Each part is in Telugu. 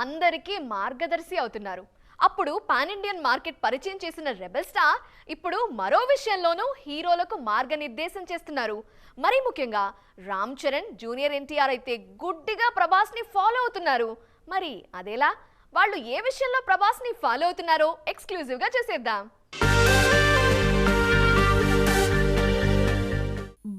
అందరికీ మార్గదర్శి అవుతున్నారు. అప్పుడు పాన్ ఇండియన్ మార్కెట్ పరిచయం చేసిన రెబెల్ స్టార్ ఇప్పుడు మరో విషయంలోనూ హీరోలకు మార్గనిర్దేశం చేస్తున్నారు. మరి ముఖ్యంగా రామ్ చరణ్ జూనియర్ ఎన్టీఆర్ అయితే గుడ్డిగా ప్రభాస్ని ఫాలో అవుతున్నారు. మరి అదేలా? వాళ్ళు ఏ విషయంలో ప్రభాస్ని ఫాలో అవుతున్నారో ఎక్స్క్లూజివ్గా చూసేద్దాం.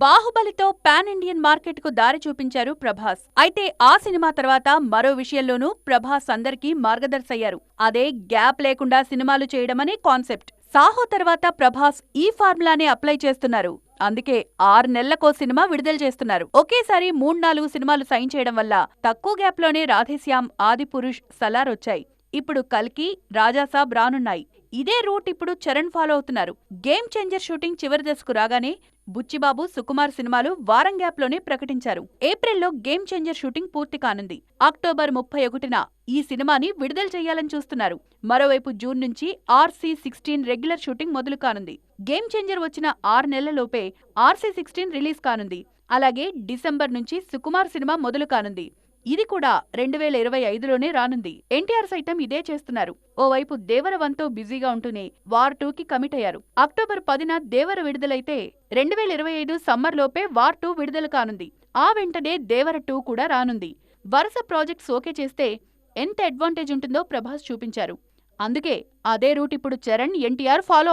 బాహుబలితో పాన్ ఇండియన్ మార్కెట్కు దారి చూపించారు ప్రభాస్. అయితే ఆ సినిమా తర్వాత మరో విషయంలోనూ ప్రభాస్ అందరికీ మార్గదర్శయ్యారు. అదే గ్యాప్ లేకుండా సినిమాలు చేయడమనే కాన్సెప్ట్. సాహో తర్వాత ప్రభాస్ ఈ ఫార్ములానే అప్లై చేస్తున్నారు. అందుకే ఆరు నెలలకో సినిమా విడుదల చేస్తున్నారు. ఒకేసారి మూడు నాలుగు సినిమాలు సైన్ చేయడం వల్ల తక్కువ గ్యాప్లోనే రాధేశ్యామ్ ఆదిపురుష్ సలార్ వచ్చాయి. ఇప్పుడు కల్కి రాజాసాబ్ రానున్నాయి. ఇదే రూట్ ఇప్పుడు చరణ్ ఫాలో అవుతున్నారు. గేమ్ చేంజర్ షూటింగ్ చివరి దశకు రాగానే బుచ్చిబాబు సుకుమార్ సినిమాలు వారం గ్యాప్లోనే ప్రకటించారు. ఏప్రిల్లో గేమ్ చేంజర్ షూటింగ్ పూర్తి కానుంది. అక్టోబర్ ముప్పై ఒకటిన ఈ సినిమాని విడుదల చేయాలని చూస్తున్నారు. మరోవైపు జూన్ నుంచి ఆర్సీ సిక్స్టీన్ రెగ్యులర్ షూటింగ్ మొదలు కానుంది. గేమ్ చేంజర్ వచ్చిన ఆరు నెలలలోపే ఆర్సీ సిక్స్టీన్ రిలీజ్ కానుంది. అలాగే డిసెంబర్ నుంచి సుకుమార్ సినిమా మొదలు కానుంది. ఇది కూడా రెండు వేల ఇరవై ఐదులోనే రానుంది. ఎన్టీఆర్ సైతం ఇదే చేస్తున్నారు. ఓవైపు దేవర బిజీగా ఉంటూనే వార్ టూకి కమిట్ అయ్యారు. అక్టోబర్ పదిన దేవర విడుదలైతే రెండు వేల ఇరవై ఐదు సమ్మర్ లోపే వార్ టూ విడుదల కానుంది. ఆ వెంటనే దేవర టూ కూడా రానుంది. వరుస ప్రాజెక్ట్స్ ఓకే చేస్తే ఎంత అడ్వాంటేజ్ ఉంటుందో ప్రభాస్ చూపించారు. అందుకే అదే రూట్ ఇప్పుడు చరణ్ ఎన్టీఆర్ ఫాలో